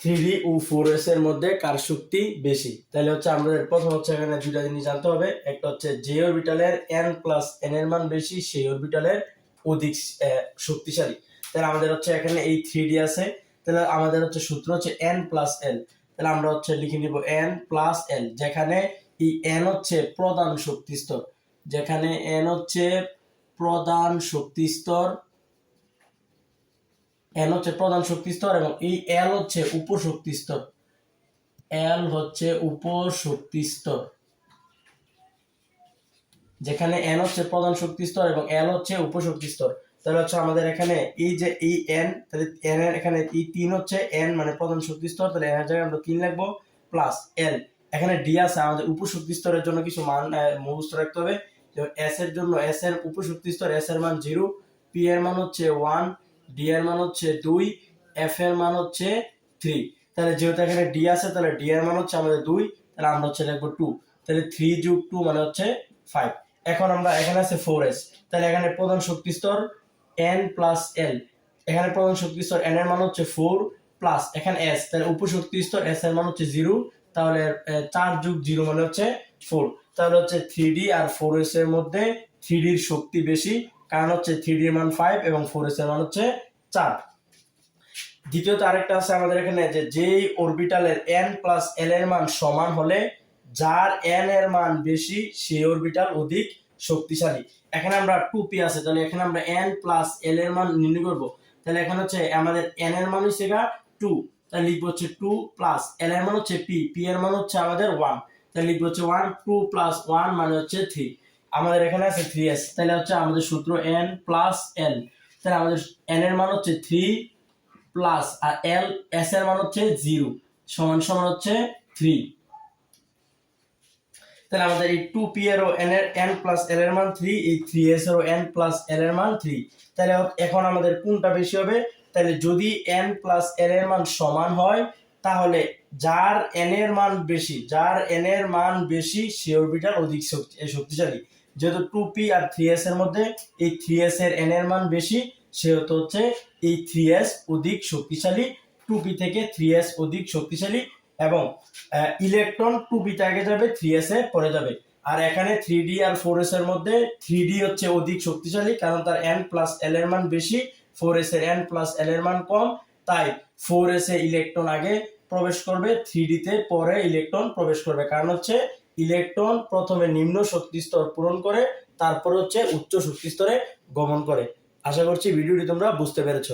Three ও four S এর মধ্যে কার শক্তি বেশি? তাহলে হচ্ছে আমাদের প্রথম হচ্ছে এখানে দুটা জিনিস জানতে হবে। একটা হচ্ছে যে অরবিটালের এন প্লাস এন এর মান বেশি, সেই অরবিটালের অধিক শক্তিশালী। তাহলে আমাদের হচ্ছে এখানে এই থ্রি ডি আছে। তাহলে আমাদের হচ্ছে সূত্র হচ্ছে এন প্লাস এল তাহলে আমরা হচ্ছে লিখে নিব এন প্লাস এল যেখানে এই এন হচ্ছে প্রধান শক্তি স্তর যেখানে এন হচ্ছে প্রধান শক্তি স্তর এন হচ্ছে প্রধান শক্তি স্তর এবং এই এল হচ্ছে উপশক্তি স্তর এল হচ্ছে উপশক্তি স্তর যেখানে এন হচ্ছে প্রধান শক্তি স্তর এবং এল হচ্ছে উপশক্তি স্তর তাহলে হচ্ছে আমাদের এখানে এই যে এই এন তাহলে এন এর এখানে এই তিন হচ্ছে এন মানে প্রধান শক্তি স্তর তাহলে এর জায়গায় আমরা তিন লিখব প্লাস এল এখানে ডি আছে, আমাদের উপশক্তি স্তরের জন্য কিছু মান মুখস্থ রাখতে হবে। যেমন এস এর জন্য এস এর উপশক্তি স্তর এস এর মান জিরো পি এর মান হচ্ছে ওয়ান ডি এর মান হচ্ছে দুই এফ এর মান হচ্ছে থ্রি তাহলে যেহেতু এখানে ডি আছে, তাহলে ডি এর মান হচ্ছে আমাদের দুই, তাহলে আমরা হচ্ছে লিখব টু তাহলে থ্রি যুগ টু মানে হচ্ছে ফাইভ এখন আমরা, এখানে আছে ফোর এস তাহলে এখানে প্রধান শক্তি স্তর এন প্লাস এল এখানে প্রধান শক্তি স্তর এন এর মান হচ্ছে ফোর প্লাস এখানে এস তাহলে উপশক্তি স্তর এস এর মান হচ্ছে জিরো তাহলে চার যুগ জিরো মানে হচ্ছে ফোর তাহলে হচ্ছে থ্রি ডি আর ফোর এস এর মধ্যে থ্রি ডির শক্তি বেশি। কারণ হচ্ছে থ্রি মান ফাইভ এবং ফোর এস এর মান হচ্ছে চার। দ্বিতীয়ত আরেকটা আছে আমাদের এখানে যে যেই অরবিটালের এন প্লাস এল এর মান সমান হলে যার এন এর মান বেশি, সেই অরবিটাল অধিক শক্তিশালী। এখানে আমরা টু পি আছে, তাহলে এখানে আমরা এন প্লাস এল এর মান নির্ণয় করব। তাহলে এখানে হচ্ছে আমাদের এন এর মান হচ্ছে টু তাহলে লিখব হচ্ছে টু প্লাস এল এর মান হচ্ছে পি পি এর মান হচ্ছে আমাদের ওয়ান তাহলে লিখব হচ্ছে ওয়ান টু প্লাস ওয়ান মানে হচ্ছে থ্রি আমাদের এখানে আছে থ্রি এস তাহলে হচ্ছে আমাদের সূত্র এন প্লাস এল তাহলে আমাদের এন এর মান হচ্ছে থ্রি প্লাস আর এল এস এর মান হচ্ছে জিরো সমান সমান হচ্ছে থ্রি তাহলে আমাদের এই টু পি এর ও এন এর এন প্লাস এল এর মান থ্রি এই থ্রি এস এর ও এন প্লাস এল এর মান থ্রি তাহলে এখন আমাদের কোনটা বেশি হবে? তাহলে যদি এন প্লাস এল এর মান সমান হয়, তাহলে যার এন এর মান বেশি, যার এন এর মান বেশি, সে অরবিটাল অধিক শক্তি শক্তিশালী। যেহেতু টু পি আর থ্রি এস এর মধ্যে, এই থ্রি এস এর এন এর মান বেশি, সেহেতু হচ্ছে এই থ্রি এস অধিক শক্তিশালী টু পি থেকে থ্রি এস অধিক শক্তিশালী এবং ইলেকট্রন টু পিতে আগে যাবে থ্রি এস এ পরে যাবে। আর এখানে থ্রি ডি আর ফোর এস এর মধ্যে থ্রি ডি হচ্ছে অধিক শক্তিশালী, কারণ তার এন প্লাস এল এর মান বেশি ফোর এস এর এন প্লাস এল এর মান কম, তাই ফোর এস এ ইলেকট্রন আগে প্রবেশ করবে থ্রি ডিতে পরে ইলেকট্রন প্রবেশ করবে। কারণ হচ্ছে ইলেকট্রন প্রথমে নিম্ন শক্তি স্তর পূরণ করে, তারপর হচ্ছে উচ্চ শক্তি স্তরে গমন করে। আশা করছি ভিডিওটি তোমরা বুঝতে পেরেছ।